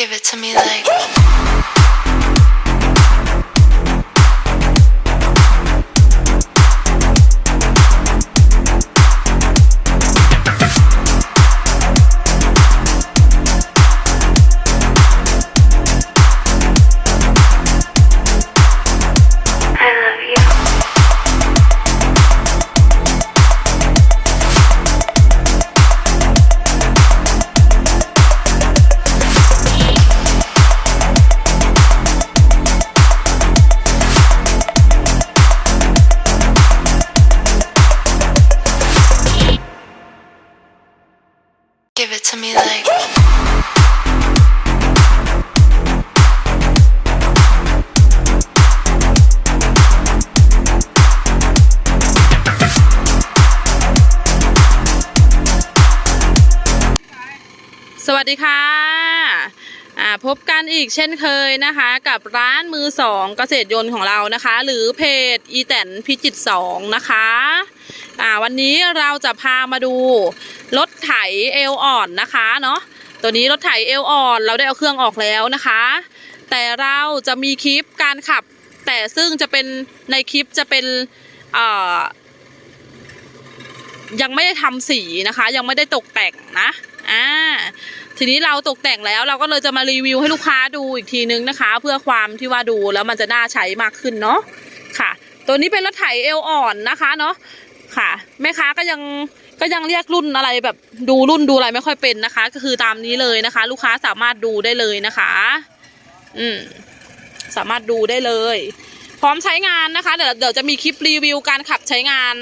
Give it to me like. วัสดีค่ะพบกันอีกเช่นเคยนะคะ กับร้านมือสองเกษตรยนต์ของเรานะคะ หรือเพจอีแตนพิจิตสองนะคะวันนี้เราจะพามาดูรถไถเอลอ่อนนะคะเนาะตัวนี้รถไถเอลอ่อนเราได้เอาเครื่องออกแล้วนะคะ แต่เราจะมีคลิปการขับ แต่ซึ่งจะเป็นในคลิปจะเป็นยังไม่ได้ทำสีนะคะ ยังไม่ได้ตกแต่งนะอ่า ทีนี้เราตกแต่งแล้วเราก็เลยจะมารีวิวให้ลูกค้าดูอีกทีนึงนะคะ เพื่อความที่ว่าดูแล้วมันจะน่าใช้มากขึ้นเนาะค่ะ ตัวนี้เป็นรถไถเอลอ่อนนะคะเนาะค่ะแม่ค้าก็ยังก็ยังเรียกรุ่นอะไรแบบดูรุ่นดูอะไรไม่ค่อยเป็นนะคะ ก็คือตามนี้เลยนะคะ ลูกค้าสามารถดูได้เลยนะคะ อืมสามารถดูได้เลย พร้อมใช้งานนะคะ เดี๋ยวเดี๋ยวจะมีคลิปรีวิวการขับใช้งาน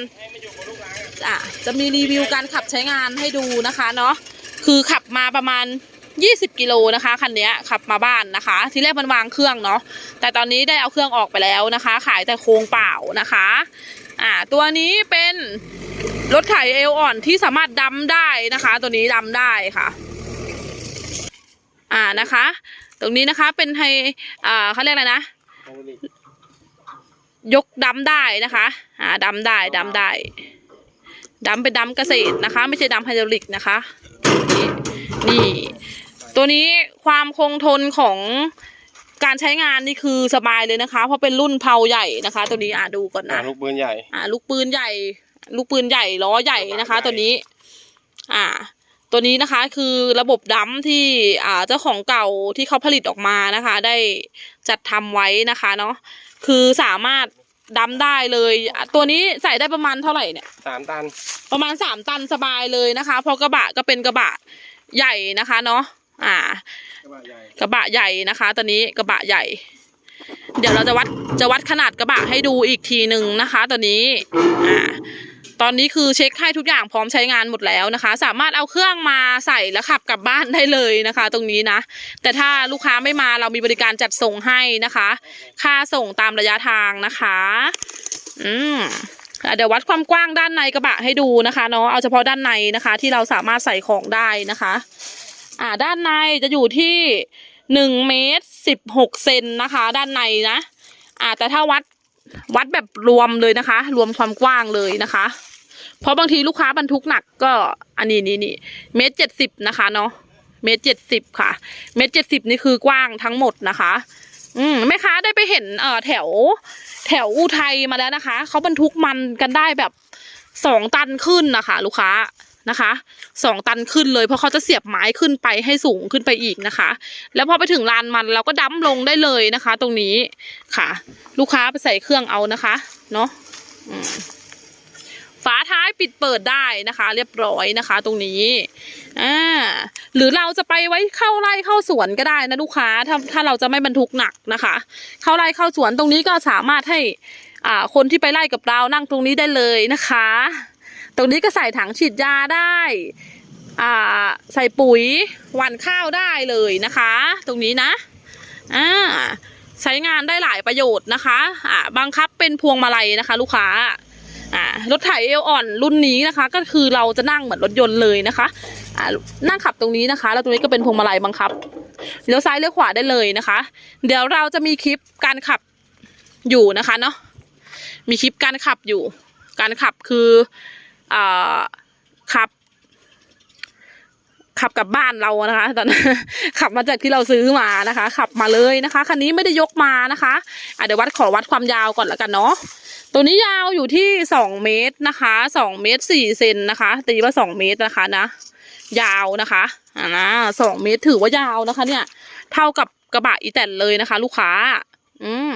อะจะมีรีวิวการขับใช้งานให้ดูนะคะเนาะ คือขับมาประมาณ 20 กิโลนะคะคันนี้ขับมาบ้านนะคะ ทีแรกมันวางเครื่องเนาะแต่ตอนนี้ได้เอาเครื่องออกไปแล้วนะคะ ขายแต่โครงเปล่านะคะอ่าตัวนี้เป็นรถไถเอวอ่อนที่สามารถดำได้นะคะ ตัวนี้ดำได้ค่ะอ่านะคะ ตรงนี้นะคะเป็นไฮอ่าเขาเรียกอะไรนะยกดำได้นะคะอ่าดำได้ดำได้ดำเป็นดำเกษตรนะคะ ไม่ใช่ดำไฮดรอลิกนะคะ นี่นี่ ตัวนี้ความคงทนของการใช้งานนี่คือสบายเลยนะคะ เพราะเป็นรุ่นเพาใหญ่นะคะ ตัวนี้อ่าดูก่อนอ่านะลูกปืนใหญ่ อ่าลูกปืนใหญ่ ลูกปืนใหญ่ล้อใหญ่นะคะ ตัวนี้ อ่า ตัวนี้นะคะคือระบบดัมที่อ่าเจ้าของเก่าที่เขาผลิตออกมานะคะ ได้จัดทำไว้นะคะเนาะคือสามารถดัมได้เลยอะตัวนี้ใส่ได้ประมาณเท่าไหร่เนี่ยสามตัน ประมาณสามตันสบายเลยนะคะ เพราะกระบะก็เป็นกระบะ ใหญ่นะคะ เนาะอ่ากระบะใหญ่กระบะใหญ่นะคะ ตอนนี้กระบะใหญ่ เดี๋ยวเราจะวัดจะวัดขนาดกระบะให้ดูอีกทีหนึ่งนะคะ ตอนนี้อ่าตอนนี้คือเช็คให้ทุกอย่างพร้อมใช้งานหมดแล้วนะคะ สามารถเอาเครื่องมาใส่แล้วขับกลับบ้านได้เลยนะคะ ตรงนี้นะ แต่ถ้าลูกค้าไม่มาเรามีบริการจัดส่งให้นะคะ ค่าส่งตามระยะทางนะคะ อืมอะ เดี๋ยววัดความกว้างด้านในกระบะให้ดูนะคะเนาะเอาเฉพาะด้านในนะคะ ที่เราสามารถใส่ของได้นะคะ อ่าด้านในจะอยู่ที่หนึ่งเมตรสิบหกเซนนะคะ ด้านในนะอ่าแต่ถ้าวัดวัดแบบรวมเลยนะคะ รวมความกว้างเลยนะคะ เพราะบางทีลูกค้าบรรทุกหนักก็อันนี้นี่นี่เมตรเจ็ดสิบนะคะเนาะเมตรเจ็ดสิบค่ะ เมตรเจ็ดสิบนี่คือกว้างทั้งหมดนะคะ อืมแม่ค้าได้ไปเห็นเอ่อแถว แถวอุทัยมาแล้วนะคะเขาบรรทุกมันกันได้แบบสองตันขึ้นนะคะ ลูกค้านะคะสองตันขึ้นเลยเพราะเขาจะเสียบไม้ขึ้นไปให้สูงขึ้นไปอีกนะคะ แล้วพอไปถึงลานมันเราก็ดั้มลงได้เลยนะคะ ตรงนี้ค่ะ ลูกค้าไปใส่เครื่องเอานะคะ เนาะ ฝาท้ายปิดเปิดได้นะคะ เรียบร้อยนะคะ ตรงนี้อ่าหรือเราจะไปไว้เข้าไร่เข้าสวนก็ได้นะลูกค้าถ้าถ้าเราจะไม่บรรทุกหนักนะคะ เข้าไร่เข้าสวนตรงนี้ก็สามารถให้อ่าคนที่ไปไล่กับเรานั่งตรงนี้ได้เลยนะคะ ตรงนี้ก็ใส่ถังฉีดยาได้อ่าใส่ปุ๋ยหว่านข้าวได้เลยนะคะ ตรงนี้นะอ่าใช้งานได้หลายประโยชน์นะคะอ่าบังคับเป็นพวงมาลัยนะคะ ลูกค้า อ่ารถไถเอวอ่อนรุ่นนี้นะคะ ก็คือเราจะนั่งเหมือนรถยนต์เลยนะคะอ่านั่งขับตรงนี้นะคะ แล้วตรงนี้ก็เป็นพวงมาลัยบังคับเลี้ยวซ้ายเลี้ยวขวาได้เลยนะคะ เดี๋ยวเราจะมีคลิปการขับอยู่นะคะเนาะมีคลิปการขับอยู่ การขับคืออ่าขับ ขับกลับบ้านเรานะคะ ตอนนั้นขับมาจากที่เราซื้อมานะคะ ขับมาเลยนะคะ คันนี้ไม่ได้ยกมานะคะอะเดี๋ยววัดขอวัดความยาวก่อนล้วกันเนาะตัวนี้ยาวอยู่ที่สองเมตรนะคะสองเมตรสี่เซนนะคะตีว่าสองเมตรนะคะนะ ยาวนะคะอ่าสองเมตรถือว่ายาวนะคะ เนี่ย เท่ากับกระบะอีแตนเลยนะคะ ลูกค้า อืม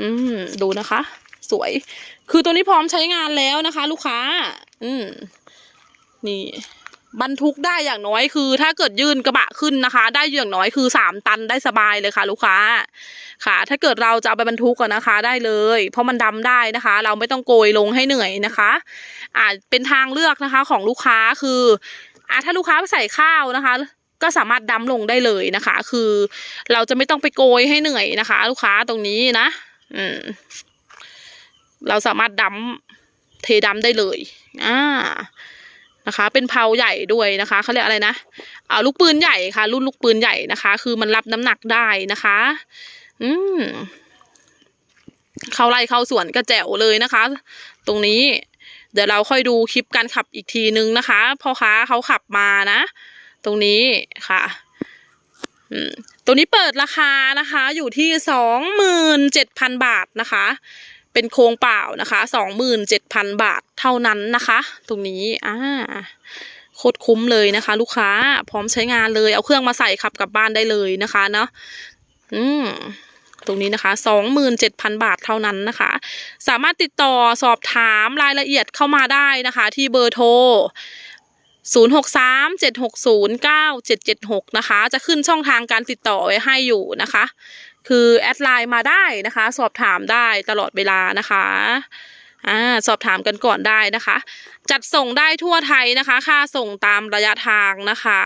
อืมดูนะคะ สวย คือตัวนี้พร้อมใช้งานแล้วนะคะ ลูกค้า อืม นี่บรรทุกได้อย่างน้อยคือ ถ้าเกิดยื่นกระบะขึ้นนะคะ ได้อย่างน้อยคือสามตันได้สบายเลยค่ะ ลูกค้าค่ะ ถ้าเกิดเราจะเอาไปบรรทุกกันนะคะ ได้เลย เพราะมันดำได้นะคะ เราไม่ต้องโกยลงให้เหนื่อยนะคะอ่าเป็นทางเลือกนะคะของลูกค้าคืออ่าถ้าลูกค้าไปใส่ข้าวนะคะ ก็สามารถดำลงได้เลยนะคะ คือ เราจะไม่ต้องไปโกยให้เหนื่อยนะคะ ลูกค้าตรงนี้นะอืมเราสามารถดำเทดำได้เลยอ่า นะคะ เป็นเพาใหญ่ด้วยนะคะเขาเรียกอะไรนะอ่าลูกปืนใหญ่ค่ะ รุ่นลูกปืนใหญ่นะคะ คือมันรับน้ำหนักได้นะคะ อืมเข้าไร่เข้าสวนก็แจ๋วเลยนะคะ ตรงนี้ เดี๋ยวเราค่อยดูคลิปการขับอีกทีนึงนะคะพ่อค้าเขาขับมานะ ตรงนี้ค่ะตัวนี้เปิดราคานะคะ อยู่ที่สองหมื่นเจ็ดพันบาทนะคะ เป็นโครงเปล่านะคะสองหมื่นเจ็ดพันบาทเท่านั้นนะคะ ตรงนี้อ่าโคตรคุ้มเลยนะคะ ลูกค้าพร้อมใช้งานเลย เอาเครื่องมาใส่ขับกลับบ้านได้เลยนะคะเนาะอืมตรงนี้นะคะสองหมื่นเจ็ดพันบาทเท่านั้นนะคะ สามารถติดต่อสอบถามรายละเอียดเข้ามาได้นะคะ ที่เบอร์โทร 0 6 3 7 6 0 9 7 7 6 นะคะ จะขึ้นช่องทางการติดต่อไว้ให้อยู่นะคะ คือแอดไลน์มาได้นะคะ สอบถามได้ตลอดเวลานะคะอ่าสอบถามกันก่อนได้นะคะ จัดส่งได้ทั่วไทยนะคะ ค่าส่งตามระยะทางนะคะ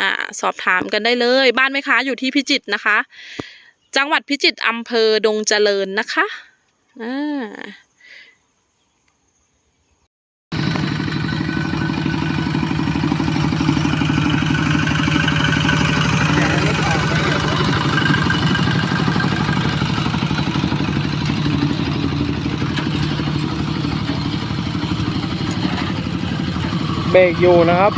อ่าสอบถามกันได้เลย บ้านแม่ค้าอยู่ที่พิจิตรนะคะ จังหวัดพิจิตรอำเภอดงเจริญนะคะอ่า เบรกอยู่นะครับ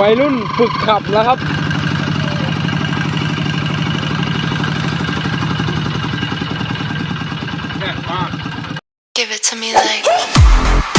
วัยรุ่นฝึกขับนะครับ Give it to me like.